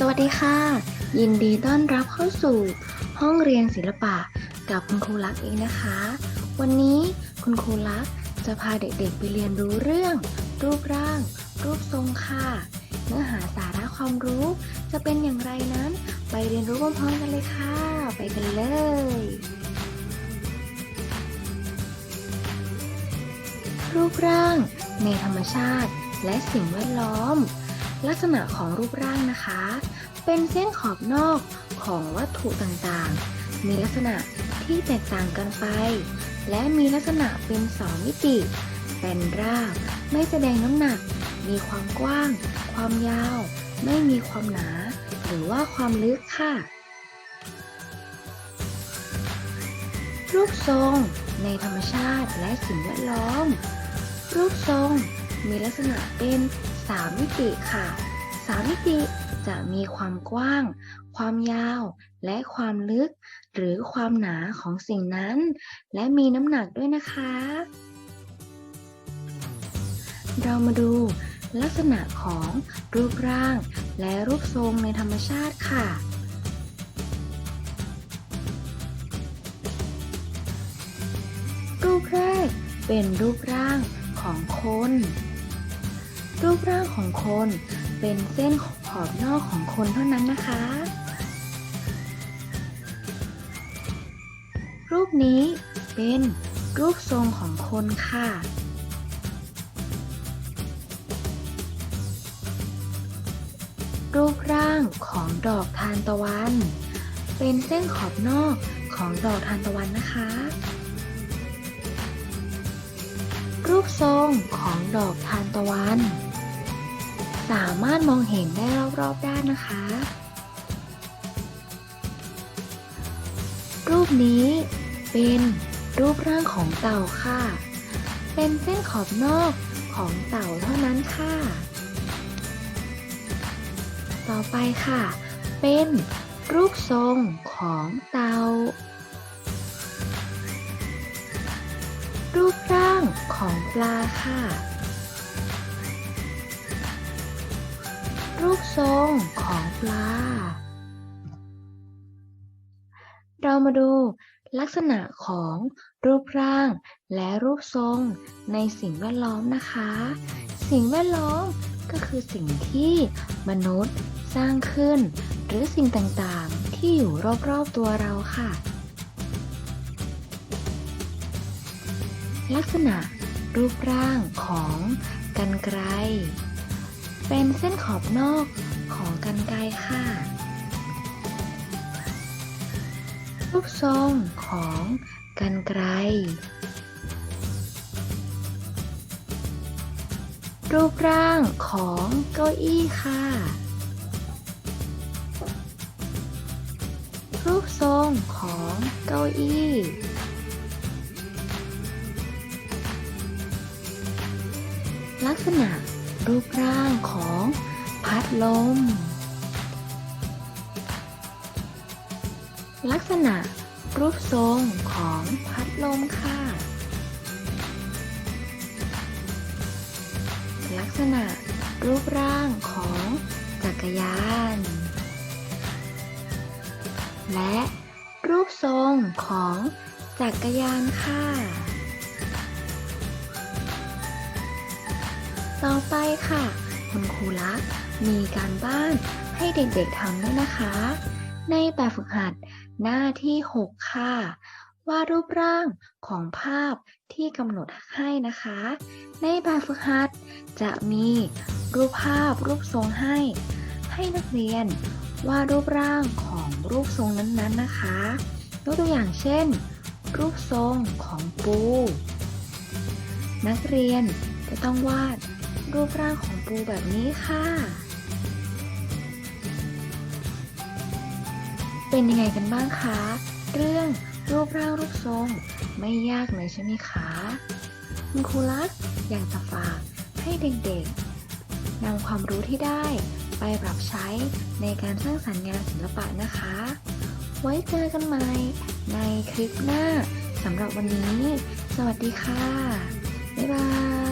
สวัสดีค่ะ ยินดีต้อนรับเข้าสู่ห้องเรียนศิลปะกับคุณครูลักษ์เองนะคะ วันนี้คุณครูลักษ์จะพาเด็กๆไปเรียนรู้เรื่อง รูปร่าง รูปทรงค่ะ เนื้อหาสาระความรู้จะเป็นอย่างไรนั้น ไปเรียนรู้พร้อมๆกันเลยค่ะ ไปกันเลยรูปร่างในธรรมชาติและสิ่งแวดล้อม ลักษณะของรูปร่างนะคะ เป็นเส้นขอบนอกของวัตถุต่างๆ มีลักษณะที่แตกต่างกันไป และมีลักษณะเป็นสองมิติ เป็นราบ ไม่แสดงน้ำหนัก มีความกว้าง ความยาว ไม่มีความหนา หรือว่าความลึกค่ะ รูปทรงในธรรมชาติและสิ่งแวดล้อม รูปทรงมีลักษณะเป็น สามมิติค่ะสามมิติจะมีความกว้าง ความยาว และความลึก หรือความหนาของสิ่งนั้น และมีน้ำหนักด้วยนะคะ เรามาดูลักษณะของรูปร่าง และรูปทรงในธรรมชาติค่ะรูปแรกเป็นรูปร่างของคน รูปร่างของคน เป็นเส้นขอบนอกของคนเท่านั้นนะคะ รูปนี้เป็นรูปทรงของคนค่ะ รูปร่างของดอกทานตะวัน เป็นเส้นขอบนอกของดอกทานตะวันนะคะ รูปทรงของดอกทานตะวัน สามารถมองเห็นได้รอบๆด้านนะคะ รูปนี้เป็นรูปร่างของเต่าค่ะ เป็นเส้นขอบนอกของเต่าเท่านั้นค่ะ ต่อไปค่ะ เป็นรูปทรงของเต่า รูปร่างของปลาค่ะ รูปทรงของปลา เรามาดูลักษณะของรูปร่างและรูปทรงในสิ่งแวดล้อมนะคะ สิ่งแวดล้อมก็คือสิ่งที่มนุษย์สร้างขึ้น หรือสิ่งต่างๆที่อยู่รอบๆตัวเราค่ะ ลักษณะรูปร่างของกันไกร เป็นเส้นขอบนอกของกันไกค่ะ รูปทรงของกันไกรรูปร่างของเก้าอี้ค่ะ รูปทรงของเก้าอี้ ลักษณะ รูปร่างของพัดลม ลักษณะรูปทรงของพัดลมค่ะ ลักษณะรูปร่างของจักรยาน และรูปทรงของจักรยานค่ะ ต่อไปค่ะ คุณครูลักษ์มีการบ้านให้เด็กๆทำด้วยนะคะ ในแบบฝึกหัดหน้าที่ 6 ค่ะวาดรูปร่างของภาพที่กำหนดให้นะคะ ในแบบฝึกหัดจะมีรูปภาพรูปทรงให้ ให้นักเรียนวาดรูปร่างของรูปทรงนั้นๆนะคะยกตัวอย่างเช่น รูปทรงของปู นักเรียนจะต้องวาด รูปร่างของปูแบบนี้ค่ะ เป็นยังไงกันบ้างคะ เรื่องรูปร่างรูปทรง ไม่ยากเลยใช่ไหมคะคุณครูรักอยากจะฝากให้เด็กๆนำความรู้ที่ได้ไปปรับใช้ในการสร้างสรรค์งานศิลปะนะคะ ไว้เจอกันใหม่ในคลิปหน้าสำหรับวันนี้ สวัสดีค่ะ บ๊ายบาย